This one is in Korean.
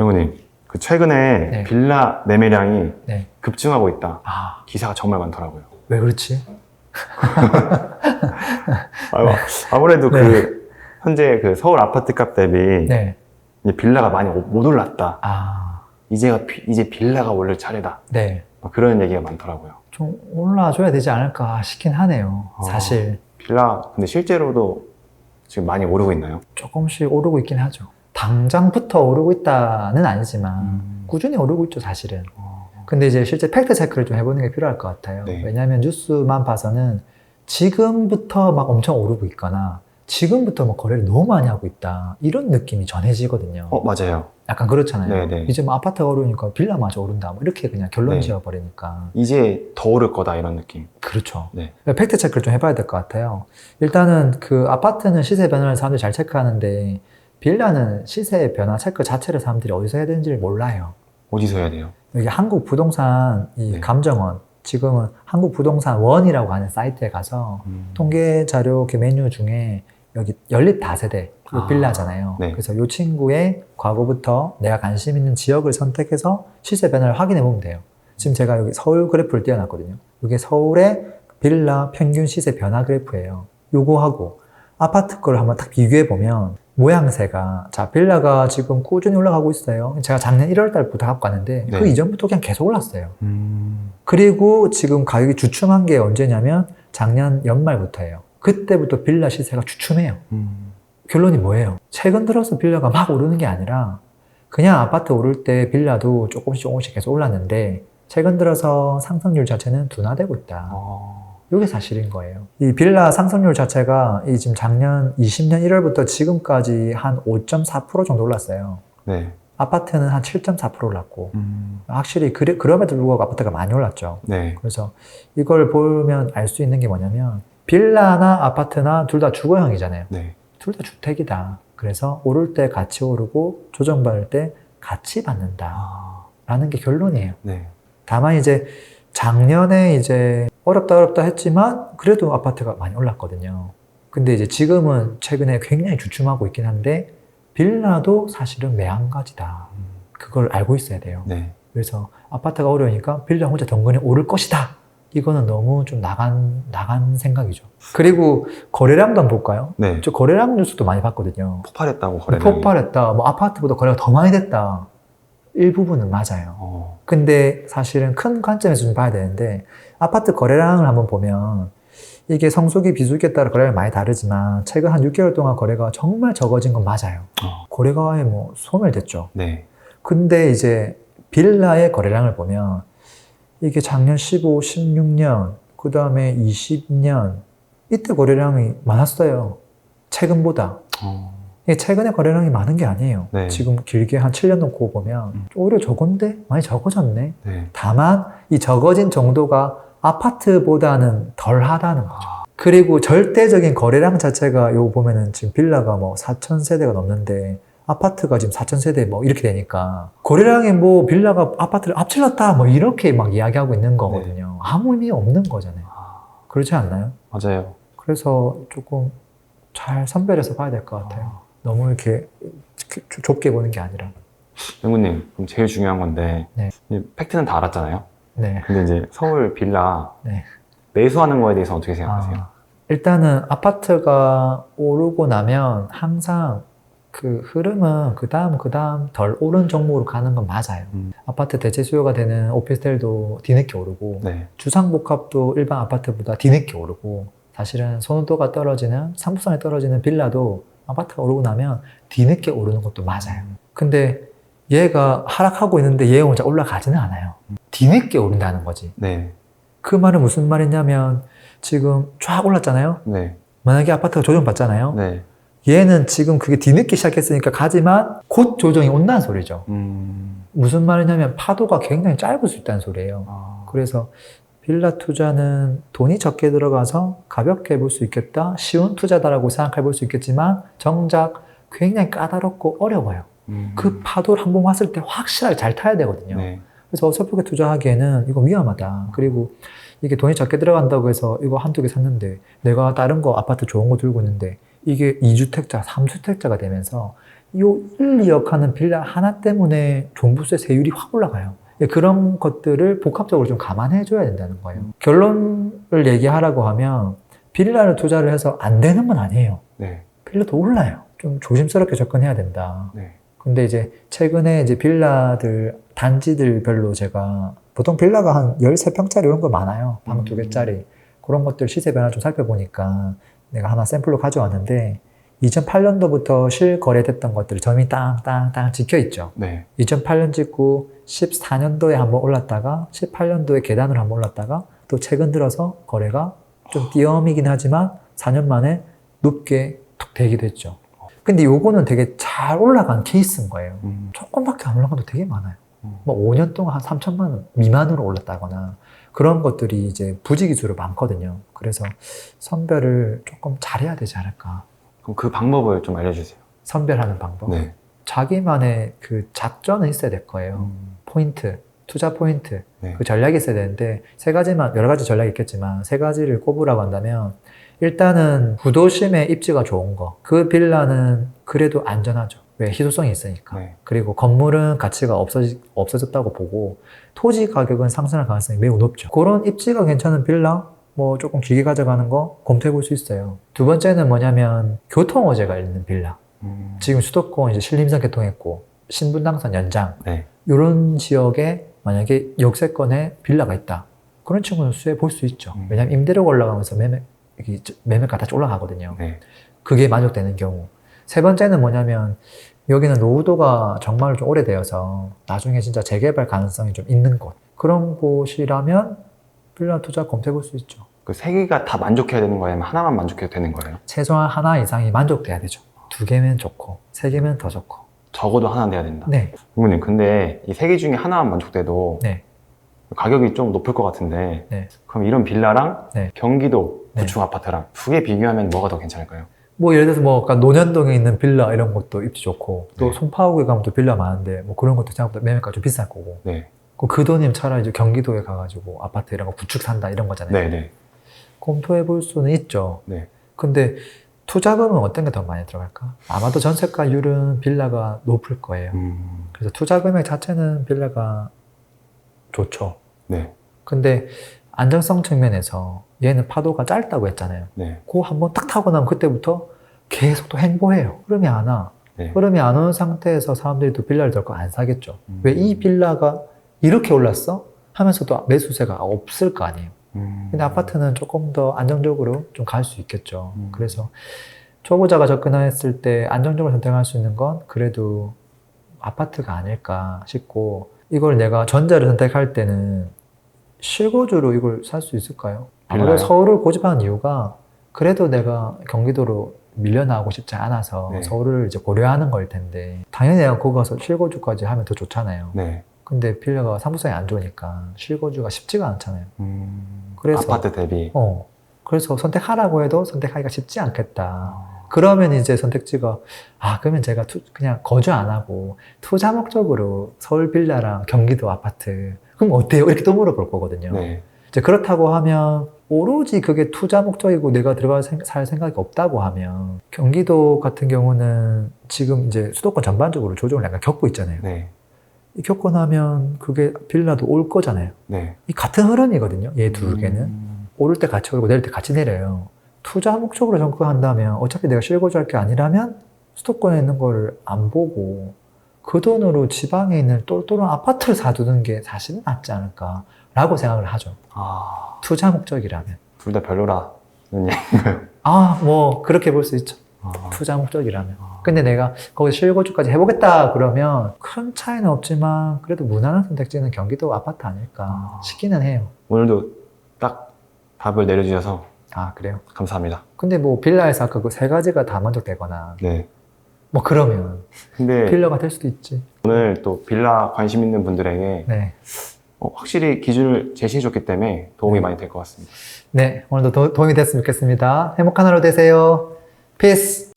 영우님, 그 최근에 네. 빌라 매매량이 네. 급증하고 있다. 아, 기사가 정말 많더라고요. 왜 그렇지? 아, 무래도 네. 그 현재 그 서울 아파트 값 대비 네. 이제 빌라가 많이 오- 못 올랐다. 아, 이제가 비- 이제 빌라가 오를 차례다. 네. 막 그런 얘기가 많더라고요. 좀 올라줘야 되지 않을까 싶긴 하네요. 어. 사실. 빌라 근데 실제로도 지금 많이 오르고 있나요? 조금씩 오르고 있긴 하죠. 당장부터 오르고 있다는 아니지만 음. 꾸준히 오르고 있죠, 사실은. 어, 근데 이제 실제 팩트 체크를 좀 해보는 게 필요할 것 같아요. 네. 왜냐하면 뉴스만 봐서는 지금부터 막 엄청 오르고 있거나 지금부터 뭐 거래를 너무 많이 하고 있다 이런 느낌이 전해지거든요. 어, 맞아요. 약간 그렇잖아요. 네네. 이제 뭐 아파트가 오르니까 빌라마저 오른다 뭐 이렇게 그냥 결론 네. 지어버리니까 이제 더 오를 거다 이런 느낌. 그렇죠. 네. 팩트 체크를 좀 해봐야 될 것 같아요. 일단은 그 아파트는 시세 변화를 사람들이 잘 체크하는데 빌라는 시세 변화 체크 자체를 사람들이 어디서 해야 되는지를 몰라요. 어디서 해야 돼요? 여기 한국 부동산 이 네. 감정원 지금은 한국 부동산 원이라고 하는 사이트에 가서 음. 통계 자료 그 메뉴 중에 여기 연립 다세대 요 아, 빌라잖아요. 네. 그래서 요 친구의 과거부터 내가 관심 있는 지역을 선택해서 시세 변화를 확인해 보면 돼요. 지금 제가 여기 서울 그래프를 띄워놨거든요. 이게 서울의 빌라 평균 시세 변화 그래프예요. 요거하고 아파트 거를 한번 딱 비교해 보면 모양새가 자 빌라가 지금 꾸준히 올라가고 있어요. 제가 작년 1월 달부터 갖고 왔는데 네. 그 이전부터 그냥 계속 올랐어요. 음. 그리고 지금 가격이 주춤한 게 언제냐면 작년 연말부터예요. 그때부터 빌라 시세가 주춤해요. 음. 결론이 뭐예요? 최근 들어서 빌라가 막 오르는 게 아니라 그냥 아파트 오를 때 빌라도 조금씩 조금씩 계속 올랐는데 최근 들어서 상승률 자체는 둔화되고 있다. 어. 이게 사실인 거예요. 이 빌라 상승률 자체가 이 지금 작년 20년 1월부터 지금까지 한 5.4% 정도 올랐어요. 네. 아파트는 한 7.4% 올랐고 음. 확실히 그래, 그럼에도 불구하고 아파트가 많이 올랐죠. 네. 그래서 이걸 보면 알 수 있는 게 뭐냐면 빌라나 아파트나 둘 다 주거형이잖아요. 네. 둘 다 주택이다. 그래서 오를 때 같이 오르고 조정받을 때 같이 받는다. 아. 라는 게 결론이에요. 네. 다만 이제 작년에 이제 어렵다 어렵다 했지만 그래도 아파트가 많이 올랐거든요. 근데 이제 지금은 최근에 굉장히 주춤하고 있긴 한데 빌라도 사실은 매한가지다. 음. 그걸 알고 있어야 돼요. 네. 그래서 아파트가 어려우니까 빌라 혼자 덩그러니 오를 것이다. 이거는 너무 좀 나간 나간 생각이죠. 그리고 거래량도 한번 볼까요? 네. 저 거래량 뉴스도 많이 봤거든요. 폭발했다고 거래량이. 폭발했다. 뭐 아파트보다 거래가 더 많이 됐다. 일부분은 맞아요. 어. 근데 사실은 큰 관점에서 좀 봐야 되는데 아파트 거래량을 한번 보면 이게 성수기 비수기에 따라 거래량이 많이 다르지만 최근 한 6개월 동안 거래가 정말 적어진 건 맞아요. 어. 거래가 아예 뭐 소멸됐죠. 네. 근데 이제 빌라의 거래량을 보면 이게 작년 15, 16년, 그 다음에 20년 이때 거래량이 많았어요. 최근보다. 어. 이게 최근에 거래량이 많은 게 아니에요. 네. 지금 길게 한 7년 놓고 보면 음. 오히려 적은데 많이 적어졌네. 네. 다만 이 적어진 정도가 아파트보다는 덜 하다는 거죠. 그리고 절대적인 거래량 자체가 요 보면은 지금 빌라가 뭐 4천 세대가 넘는데 아파트가 지금 4천 세대 뭐 이렇게 되니까 거래량이 뭐 빌라가 아파트를 앞질렀다 뭐 이렇게 막 이야기하고 있는 거거든요. 아무 의미 없는 거잖아요. 아, 그렇지 않나요? 맞아요. 그래서 조금 잘 선별해서 봐야 될 것 같아요. 아. 너무 이렇게 좁- 좁게 보는 게 아니라. 영구님, 그럼 제일 중요한 건데 네. 이 팩트는 다 알았잖아요. 네. 근데 이제 서울 빌라 네. 매수하는 거에 대해서 어떻게 생각하세요? 아, 일단은 아파트가 오르고 나면 항상 그 흐름은 그 다음 그 다음 덜 오른 종목으로 가는 건 맞아요. 음. 아파트 대체 수요가 되는 오피스텔도 뒤늦게 오르고 네. 주상복합도 일반 아파트보다 뒤늦게 오르고 사실은 선호도가 떨어지는 상품성이 떨어지는 빌라도 아파트가 오르고 나면 뒤늦게 오르는 것도 맞아요. 근데 얘가 하락하고 있는데 얘가 혼자 올라가지는 않아요. 뒤늦게 오른다는 거지. 네. 그 말은 무슨 말이냐면 지금 쫙 올랐잖아요. 네. 만약에 아파트가 조정받잖아요. 네. 얘는 지금 그게 뒤늦게 시작했으니까 가지만 곧 조정이 온다는 소리죠. 음. 무슨 말이냐면 파도가 굉장히 짧을 수 있다는 소리예요. 아. 그래서 빌라 투자는 돈이 적게 들어가서 가볍게 볼수 있겠다. 쉬운 투자다라고 생각해 볼 수 있겠지만 정작 굉장히 까다롭고 어려워요. 음. 그 파도를 한 번 왔을 때 확실하게 잘 타야 되거든요. 네. 그래서 어설프게 투자하기에는 이거 위험하다. 그리고 이게 돈이 적게 들어간다고 해서 이거 한두 개 샀는데 내가 다른 거 아파트 좋은 거 들고 있는데 이게 2주택자, 3주택자가 되면서 요 1, 2억 하는 빌라 하나 때문에 종부세 세율이 확 올라가요. 예, 그런 것들을 복합적으로 좀 감안해 줘야 된다는 거예요. 결론을 얘기하라고 하면 빌라를 투자를 해서 안 되는 건 아니에요. 네. 빌라도 올라요. 좀 조심스럽게 접근해야 된다. 네. 근데 이제 최근에 이제 빌라들 단지들 별로 제가 보통 빌라가 한 13평짜리 이런 거 많아요. 방두 음. 개짜리. 그런 것들 시세 변화 좀 살펴보니까 내가 하나 샘플로 가져왔는데 2008년도부터 실거래됐던 것들이 점이 땅땅땅 찍혀 있죠. 네. 2008년 찍고 14년도에 한번 올랐다가 18년도에 계단으로 한번 올랐다가 또 최근 들어서 거래가 좀 띄엄이긴 하지만 4년 만에 높게 툭 되기도 했죠. 근데 요거는 되게 잘 올라간 케이스인 거예요. 음. 조금밖에 안 올라간 것도 되게 많아요. 음. 뭐 5년 동안 한 3천만 원 미만으로 올랐다거나 그런 것들이 이제 부지기수로 많거든요. 그래서 선별을 조금 잘해야 되지 않을까. 그럼 그 방법을 좀 알려주세요. 선별하는 방법. 네. 자기만의 그 작전은 있어야 될 거예요. 음. 포인트, 투자 포인트, 네. 그 전략이 있어야 되는데 세 가지만 여러 가지 전략이 있겠지만 세 가지를 꼽으라고 한다면 일단은 구도심의 입지가 좋은 거. 그 빌라는 그래도 안전하죠. 왜 희소성이 있으니까. 네. 그리고 건물은 가치가 없어지, 없어졌다고 보고 토지 가격은 상승할 가능성이 매우 높죠. 그런 입지가 괜찮은 빌라 뭐 조금 길게 가져가는 거 검토해 볼 수 있어요. 두 번째는 뭐냐면 교통호재가 있는 빌라. 음. 지금 수도권 이제 신림선 개통했고 신분당선 연장 네. 이런 지역에 만약에 역세권에 빌라가 있다. 그런 친구는 수혜 볼 수 있죠. 음. 왜냐하면 임대료가 올라가면서 매매, 매매가 다시 올라가거든요. 네. 그게 만족되는 경우. 세 번째는 뭐냐면 여기는 노후도가 정말 좀 오래되어서 나중에 진짜 재개발 가능성이 좀 있는 곳. 그런 곳이라면 빌라 투자 검토해 볼수 있죠. 그세 개가 다 만족해야 되는 거예요? 아니면 하나만 만족해도 되는 거예요? 최소한 하나 이상이 만족돼야 되죠. 두 개면 좋고, 세 개면 더 좋고. 적어도 하나 돼야 된다. 네, 부모님, 근데 이 세 개 중에 하나만 만족돼도 네. 가격이 좀 높을 것 같은데 네. 그럼 이런 빌라랑 네. 경기도 네. 구축 아파트랑 두 개 비교하면 뭐가 더 괜찮을까요? 뭐 예를 들어서 뭐 논현동에 있는 빌라 이런 것도 입지 좋고 또 네. 송파구에 가면 또 빌라 많은데 뭐 그런 것도 생각보다 매매가 좀 비쌀 거고 네. 그, 그 돈이면 차라리 이제 경기도에 가가지고 아파트 이런 거 구축 산다 이런 거잖아요. 네, 네. 검토해 볼 수는 있죠. 네. 근데 투자금은 어떤 게 더 많이 들어갈까? 아마도 전세가율은 빌라가 높을 거예요. 음. 그래서 투자 금액 자체는 빌라가 좋죠. 네. 근데 안정성 측면에서 얘는 파도가 짧다고 했잖아요. 네. 그거 한번 딱 타고 나면 그때부터 계속 또 행보해요. 흐름이 안 와. 네. 흐름이 안 오는 상태에서 사람들이 또 빌라를 덜거안 사겠죠. 음. 왜이 빌라가 이렇게 올랐어? 하면서도 매수세가 없을 거 아니에요. 음. 근데 아파트는 조금 더 안정적으로 좀 갈 수 있겠죠. 음. 그래서 초보자가 접근했을 때 안정적으로 선택할 수 있는 건 그래도 아파트가 아닐까 싶고 이걸 내가 전자를 선택할 때는 실거주로 이걸 살 수 있을까요? 아무래도? 서울을 고집하는 이유가 그래도 내가 경기도로 밀려나고 싶지 않아서 네. 서울을 이제 고려하는 걸 텐데 당연히 내가 거기 가서 실거주까지 하면 더 좋잖아요. 네. 근데 빌라가 사무성이 안 좋으니까 실거주가 쉽지가 않잖아요. 음. 그래서- 아파트 대비. 어. 그래서 선택하라고 해도 선택하기가 쉽지 않겠다. 아. 그러면 이제 선택지가 아 그러면 제가 투- 그냥 거주 안 하고 투자 목적으로 서울 빌라랑 경기도 아파트 그럼 어때요? 이렇게 또 물어볼 거거든요. 네. 이제 그렇다고 하면 오로지 그게 투자 목적이고 내가 들어갈 생- 살 생각이 없다고 하면 경기도 같은 경우는 지금 이제 수도권 전반적으로 조정을 약간 겪고 있잖아요. 네. 이 겪고 나면 그게 빌라도 올 거잖아요. 네. 이 같은 흐름이거든요. 얘두 개는. 음. 오를 때 같이 오르고 내릴 때 같이 내려요. 투자 목적으로 접근한다면 어차피 내가 실거주할 게 아니라면 수도권에 있는 거를 안 보고 그 돈으로 지방에 있는 똘똘한 아파트를 사두는 게 사실은 낫지 않을까라고 생각을 하죠. 아. 투자 목적이라면. 둘 다 별로라는 얘기. 아, 뭐 그렇게 볼 수 있죠. 아. 투자 목적이라면. 근데 내가 거기서 실거주까지 해보겠다 그러면 큰 차이는 없지만 그래도 무난한 선택지는 경기도 아파트 아닐까 아. 싶기는 해요. 오늘도 딱 답을 내려주셔서 아, 그래요? 감사합니다. 근데 뭐 빌라에서 아까 그 세 가지가 다 만족되거나 네. 뭐 그러면 근데 빌라가 될 수도 있지. 오늘 또 빌라 관심 있는 분들에게 네. 어, 확실히 기준을 제시해줬기 때문에 도움이 네. 많이 될 것 같습니다. 네. 오늘도 도, 도움이 됐으면 좋겠습니다. 행복한 하루 되세요. Peace.